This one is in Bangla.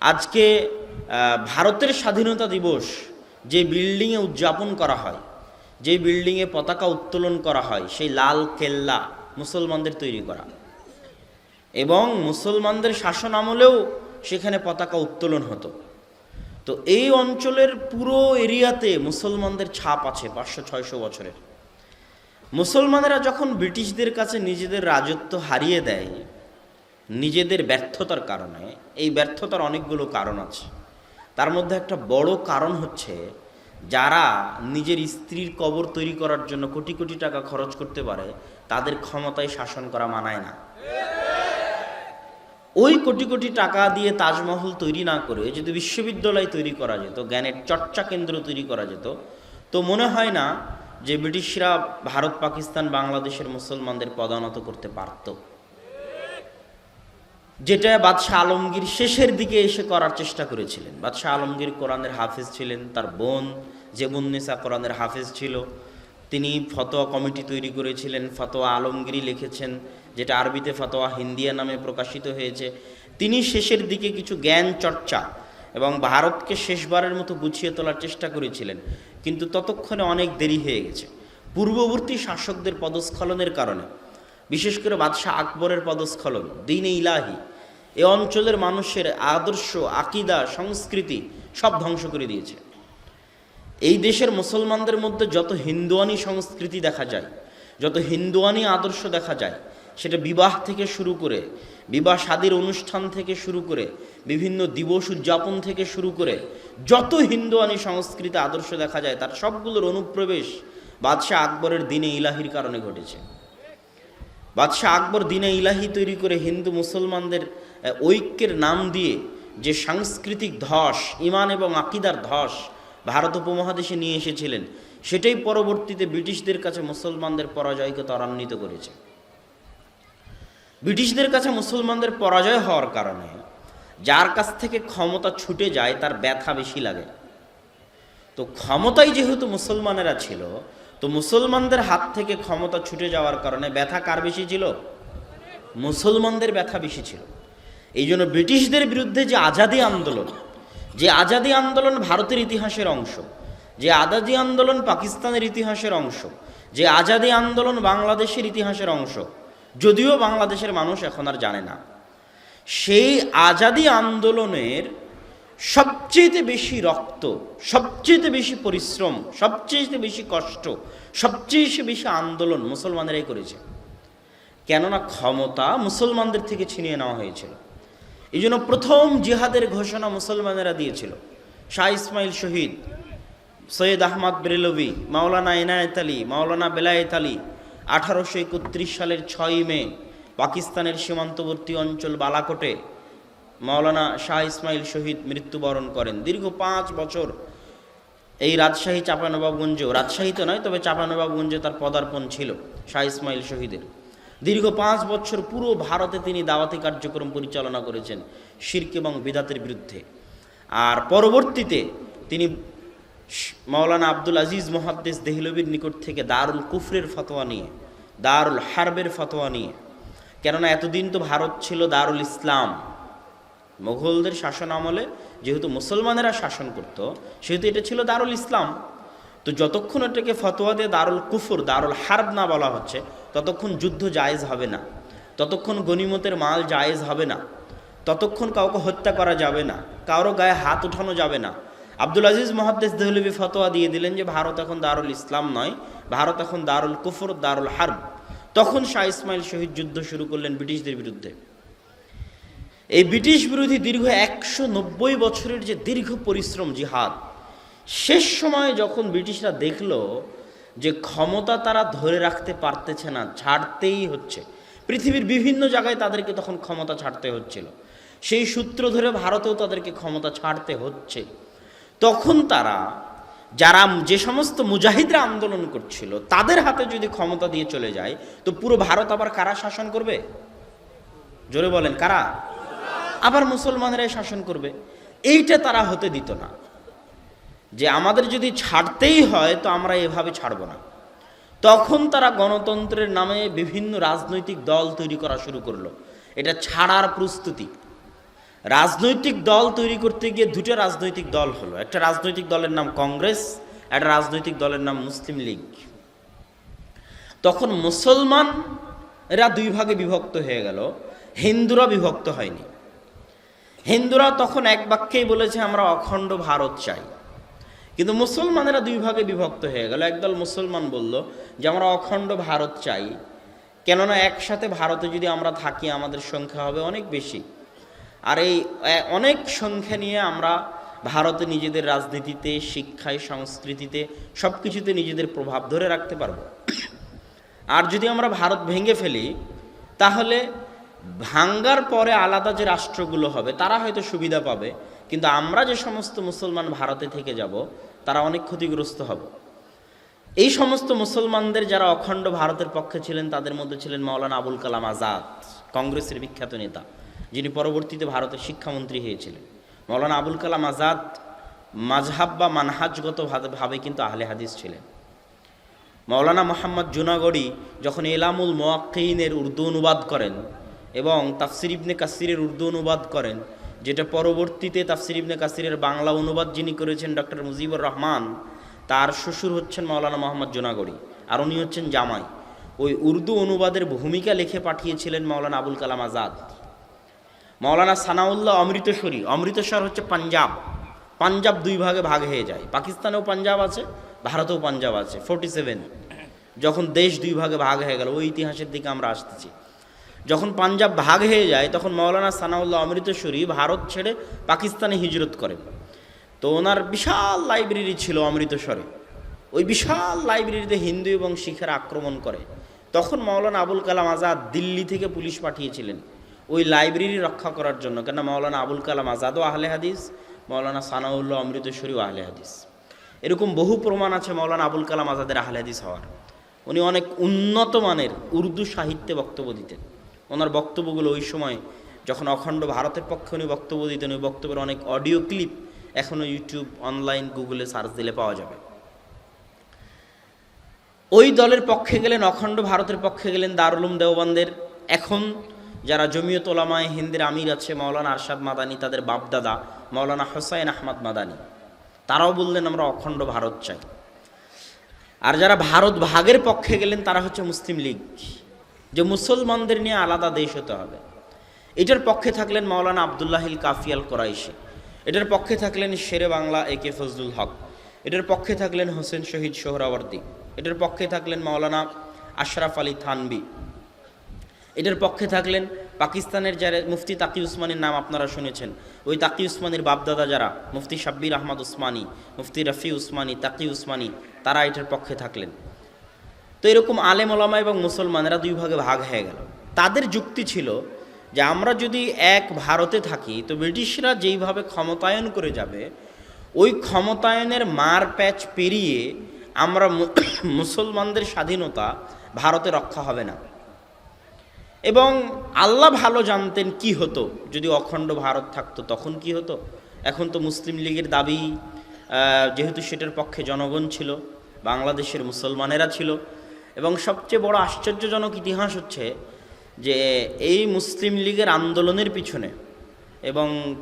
আজকে ভারতের স্বাধীনতা দিবস যে বিল্ডিংয়ে উদযাপন করা হয়, যে বিল্ডিংয়ে পতাকা উত্তোলন করা হয়, সেই লাল কেল্লা মুসলমানদের তৈরি করা। এবং মুসলমানদের শাসন আমলেও সেখানে পতাকা উত্তোলন হতো। তো এই অঞ্চলের পুরো এরিয়াতে মুসলমানদের ছাপ আছে পাঁচশো, ছয়শো বছরের। মুসলমানেরা যখন ব্রিটিশদের কাছে নিজেদের রাজত্ব হারিয়ে দেয় নিজেদের ব্যর্থতার কারণে, এই ব্যর্থতার অনেকগুলো কারণ আছে। তার মধ্যে একটা বড় কারণ হচ্ছে যারা নিজের স্ত্রীর কবর তৈরি করার জন্য কোটি কোটি টাকা খরচ করতে পারে, তাদের ক্ষমতায় শাসন করা মানায় না। ওই কোটি কোটি টাকা দিয়ে তাজমহল তৈরি না করে যদি বিশ্ববিদ্যালয় তৈরি করা যেত, জ্ঞানের চর্চা কেন্দ্র তৈরি করা যেত, তো মনে হয় না যে ব্রিটিশরা ভারত, পাকিস্তান, বাংলাদেশের মুসলমানদের পদানত করতে পারত। যেটা বাদশাহ আলমগীর শেষের দিকে এসে করার চেষ্টা করেছিলেন। বাদশাহ আলমগীর কোরআনের হাফেজ ছিলেন, তার বোন জেবুন্নেসা কোরআনের হাফেজ ছিল। তিনি ফতোয়া কমিটি তৈরি করেছিলেন, ফতোয়া আলমগীরই লিখেছেন, যেটা আরবিতে ফতোয়া হিন্দিয়া নামে প্রকাশিত হয়েছে। তিনি শেষের দিকে কিছু জ্ঞান চর্চা এবং ভারতকে শেষবারের মতো গুছিয়ে তোলার চেষ্টা করেছিলেন। কিন্তু ততক্ষণে অনেক দেরি হয়ে গেছে। পূর্ববর্তী শাসকদের পদস্খলনের কারণে বিশেষ করে বাদশাহ আকবরের পদস্খলন, দিনে ইলাহি। এ অঞ্চলের মানুষের আদর্শ, আকিদা, সংস্কৃতি সব ধ্বংস করে দিয়েছে। এই দেশের মুসলমানদের মধ্যে যত হিন্দুয়ানি সংস্কৃতি দেখা যায়, যত হিন্দুয়ানি আদর্শ দেখা যায়, সেটা বিবাহ থেকে শুরু করে, বিবাহ শাদীর অনুষ্ঠান থেকে শুরু করে, বিভিন্ন দিবস উদযাপন থেকে শুরু করে, যত হিন্দুয়ানি সংস্কৃতি আদর্শ দেখা যায়, তার সবগুলোর অনুপ্রবেশ বাদশাহ আকবরের দিনে ইলাহির কারণে ঘটেছে। বাদশাহ আকবর দিনে ইলাহি তৈরি করে হিন্দু মুসলমানদের ঐক্যের নাম দিয়ে যে সাংস্কৃতিক ধস, ইমান এবং আকিদার ধস ভারত উপমহাদেশে নিয়ে এসেছিলেন, সেটাই পরবর্তীতে ব্রিটিশদের কাছে মুসলমানদের পরাজয়কে ত্বরান্বিত করেছে। ব্রিটিশদের কাছে মুসলমানদের পরাজয় হওয়ার কারণে যার কাছ থেকে ক্ষমতা ছুটে যায়, তার ব্যথা বেশি লাগে। তো ক্ষমতাই যেহেতু মুসলমানেরা ছিল তো মুসলমানদের হাত থেকে ক্ষমতা ছুটে যাওয়ার কারণে ব্যথা কার বেশি ছিল? মুসলমানদের ব্যথা বেশি ছিল। এই জন্য ব্রিটিশদের বিরুদ্ধে যে আজাদি আন্দোলন, যে আজাদি আন্দোলন ভারতের ইতিহাসের অংশ, যে আজাদি আন্দোলন পাকিস্তানের ইতিহাসের অংশ, যে আজাদি আন্দোলন বাংলাদেশের ইতিহাসের অংশ, যদিও বাংলাদেশের মানুষ এখন আর জানে না। সেই আজাদি আন্দোলনের সবচেয়ে বেশি রক্ত, সবচেয়ে বেশি পরিশ্রম, সবচেয়ে বেশি কষ্ট, সবচেয়ে বেশি আন্দোলন মুসলমানেরাই করেছে। কেননা ক্ষমতা মুসলমানদের থেকে ছিনিয়ে নেওয়া হয়েছিল। এই জন্য প্রথম জিহাদের ঘোষণা মুসলমানেরা দিয়েছিল। শাহ ইসমাইল শহীদ, সৈয়দ আহমদ বেরেলভি, মাওলানা এনায়েত আলী, মাওলানা বেলায়েত আলী, আঠারোশো একত্রিশ সালের ছয়ই মে পাকিস্তানের সীমান্তবর্তী অঞ্চল বালাকোটে মাওলানা শাহ ইসমাইল শহীদ মৃত্যুবরণ করেন। দীর্ঘ পাঁচ বছর এই রাজশাহী চাঁপানবাবগঞ্জেও রাজশাহী তো নয়, তবে চাঁপানবাবগঞ্জে তার পদার্পণ ছিল শাহ ইসমাইল শহীদের। দীর্ঘ পাঁচ বছর পুরো ভারতে তিনি দাওয়াতি কার্যক্রম পরিচালনা করেছেন শির্ক এবং বিদাতের বিরুদ্ধে। আর পরবর্তীতে তিনি মাওলানা আব্দুল আজিজ মহাদ্দেস দেহলবির নিকট থেকে দারুল কুফরের ফতোয়া নিয়ে, দারুল হারবের ফতোয়া নিয়ে, কেননা এতদিন তো ভারত ছিল দারুল ইসলাম। মোগলদের শাসন আমলে যেহেতু মুসলমানেরা শাসন করত, সেহেতু এটা ছিল দারুল ইসলাম। তো যতক্ষণ এটাকে ফতোয়া দিয়ে দারুল কুফর, দারুল হার্ব না বলা হচ্ছে, ততক্ষণ যুদ্ধ জায়েজ হবে না। ততক্ষণ গনিমতের মাল জায়েজ হবে না। ততক্ষণ কাউকে হত্যা করা যাবে না। কারও গায়ে হাত উঠানো যাবে না। আব্দুল আজিজ মহাদ্দেস দেহলবি ফতোয়া দিয়ে দিলেন যে, ভারত এখন দারুল ইসলাম নয়, ভারত এখন দারুল কুফর, দারুল হার্ব। তখন শাহ ইসমাইল শহীদ যুদ্ধ শুরু করলেন ব্রিটিশদের বিরুদ্ধে। এই ব্রিটিশ বিরোধী দীর্ঘ একশো নব্বই বছরের যে দীর্ঘ পরিশ্রম জিহাদ, শেষ সময়ে যখন ব্রিটিশরা দেখল যে ক্ষমতা তারা ধরে রাখতে পারতেছে না, ছাড়তেই হচ্ছে, পৃথিবীর বিভিন্ন জায়গায় তাদেরকে তখন ক্ষমতা ছাড়তে হচ্ছিল, সেই সূত্র ধরে ভারতেও তাদেরকে ক্ষমতা ছাড়তে হচ্ছে, তখন তারা যারা যে সমস্ত মুজাহিদরা আন্দোলন করছিল, তাদের হাতে যদি ক্ষমতা দিয়ে চলে যায়, তো পুরো ভারত আবার কারা শাসন করবে? জোরে বলেন, কারা? আবার মুসলমানেরাই শাসন করবে। এইটা তারা হতে দিত না। যে আমাদের যদি ছাড়তেই হয়, তো আমরা এভাবে ছাড়ব না। তখন তারা গণতন্ত্রের নামে বিভিন্ন রাজনৈতিক দল তৈরি করা শুরু করল। এটা ছাড়ার প্রস্তুতি। রাজনৈতিক দল তৈরি করতে গিয়ে দুটো রাজনৈতিক দল হলো। একটা রাজনৈতিক দলের নাম কংগ্রেস, একটা রাজনৈতিক দলের নাম মুসলিম লীগ। তখন মুসলমান এরা দুই ভাগে বিভক্ত হয়ে গেল। হিন্দুরা বিভক্ত হয়নি। হিন্দুরা তখন এক বাক্যেই বলেছে, আমরা অখণ্ড ভারত চাই। কিন্তু মুসলমানেরা দুই ভাগে বিভক্ত হয়ে গেল। একদল মুসলমান বলল যে, আমরা অখণ্ড ভারত চাই, কেননা একসাথে ভারতে যদি আমরা থাকি, আমাদের সংখ্যা হবে অনেক বেশি। আর এই অনেক সংখ্যা নিয়ে আমরা ভারতে নিজেদের রাজনীতিতে, শিক্ষায়, সংস্কৃতিতে সব কিছুতে নিজেদের প্রভাব ধরে রাখতে পারব। আর যদি আমরা ভারত ভেঙে ফেলি, তাহলে ভাঙ্গার পরে আলাদা যে রাষ্ট্রগুলো হবে, তারা হয়তো সুবিধা পাবে, কিন্তু আমরা যে সমস্ত মুসলমান ভারতে থেকে যাব, তারা অনেক ক্ষতিগ্রস্ত হবে। এই সমস্ত মুসলমানদের যারা অখণ্ড ভারতের পক্ষে ছিলেন, তাদের মধ্যে ছিলেন মাওলানা আবুল কালাম আজাদ, কংগ্রেসের বিখ্যাত নেতা, যিনি পরবর্তীতে ভারতের শিক্ষামন্ত্রী হয়েছিলেন। মাওলানা আবুল কালাম আজাদ মাঝহাব বা মানহাজগত ভাবে- ভাবে কিন্তু আহলে হাদিস ছিলেন। মাওলানা মোহাম্মদ জুনাগড়ি যখন এলামুল মোয়াক্কিনের উর্দু অনুবাদ করেন এবং তাফসির ইবনে কাসিরের উর্দু অনুবাদ করেন, যেটা পরবর্তীতে তাফসির ইবনে কাসিরের বাংলা অনুবাদ যিনি করেছেন ডক্টর মুজিবুর রহমান, তার শ্বশুর হচ্ছেন মাওলানা মোহাম্মদ জুনাগড়ি আর উনি হচ্ছেন জামাই। ওই উর্দু অনুবাদের ভূমিকা লিখে পাঠিয়েছিলেন মাওলানা আবুল কালাম আজাদ। মাওলানা সানাউল্লাহ অমৃতসরী, অমৃতসর হচ্ছে পাঞ্জাব। পাঞ্জাব দুই ভাগে ভাগ হয়ে যায়। পাকিস্তানেও পাঞ্জাব আছে, ভারতেও পাঞ্জাব আছে ফোর্টি সেভেন যখন দেশ দুই ভাগে ভাগ হয়ে গেল, ওই ইতিহাসের দিকে আমরা আসতেছি। যখন পাঞ্জাব ভাগ হয়ে যায়, তখন মাওলানা সানাউল্লাহ অমৃতসরী ভারত ছেড়ে পাকিস্তানে হিজরত করেন তো ওনার বিশাল লাইব্রেরি ছিল অমৃতসরে। ওই বিশাল লাইব্রেরিতে হিন্দু এবং শিখের আক্রমণ করে। তখন মাওলানা আবুল কালাম আজাদ দিল্লি থেকে পুলিশ পাঠিয়েছিলেন ওই লাইব্রেরি রক্ষা করার জন্য। কেন মাওলানা আবুল কালাম আজাদও আহলে হাদিস, মাওলানা সানাউল্লাহ অমৃতসরীও আহলে হাদিস। এরকম বহু প্রমাণ আছে মাওলানা আবুল কালাম আজাদের আহলে হাদিস হওয়ার। উনি অনেক উন্নত মানের উর্দু সাহিত্যে বক্তব্য দিতেন। ওনার বক্তব্যগুলো ওই সময় যখন অখণ্ড ভারতের পক্ষে উনি বক্তব্য দিতেন, ওই বক্তব্যের অনেক অডিও ক্লিপ এখনও ইউটিউব অনলাইন গুগলে সার্চ দিলে পাওয়া যাবে। ওই দলের পক্ষে গেলেন, অখণ্ড ভারতের পক্ষে গেলেন দারুলুম দেওবন্দের। এখন যারা জমিয়ত ওলামায় হিন্দের আমির আছে, মাওলানা আরশাদ মাদানি, তাদের বাপদাদা মাওলানা হোসাইন আহমদ মাদানি। তারাও বললেন, আমরা অখণ্ড ভারত চাই। আর যারা ভারত ভাগের পক্ষে গেলেন, তারা হচ্ছে মুসলিম লীগ। যে মুসলমানদের নিয়ে আলাদা দেশ হতে হবে। এটার পক্ষে থাকলেন মাওলানা আবদুল্লাহিল কাফিয়াল কোরাইশি। এটার পক্ষে থাকলেন শেরে বাংলা এ কে ফজলুল হক। এটার পক্ষে থাকলেন হোসেন শহীদ সোহরাওয়ার্দী। এটার পক্ষে থাকলেন মাওলানা আশরাফ আলী থানবি। এটার পক্ষে থাকলেন পাকিস্তানের যারা মুফতি তাকি উসমানের নাম আপনারা শুনেছেন। ওই তাকি উসমানের বাপদাদা যারা, মুফতি শাব্বির আহমদ উসমানী, মুফতি রফি উসমানী, তাকি উসমানী, তারা এটার পক্ষে থাকলেন। তো এরকম আলেম ওলামা এবং মুসলমানেরা দুই ভাগে ভাগ হয়ে গেল। তাদের যুক্তি ছিল যে আমরা যদি এক ভারতে থাকি, তো ব্রিটিশরা যেইভাবে ক্ষমতায়ন করে যাবে, ওই ক্ষমতায়নের মার প্যাচ পেরিয়ে আমরা মুসলমানদের স্বাধীনতা ভারতে রক্ষা হবে না। এবং আল্লাহ ভালো জানতেন কি হতো, যদি অখণ্ড ভারত থাকতো তখন কি হতো? এখন তো মুসলিম লীগের দাবি যেহেতু সেটার পক্ষে জনগণ ছিল, বাংলাদেশের মুসলমানেরা ছিল এবং সবচেয়ে বড় আশ্চর্যজনক ইতিহাস হচ্ছে যে এই মুসলিম লীগের আন্দোলনের পিছনে এবং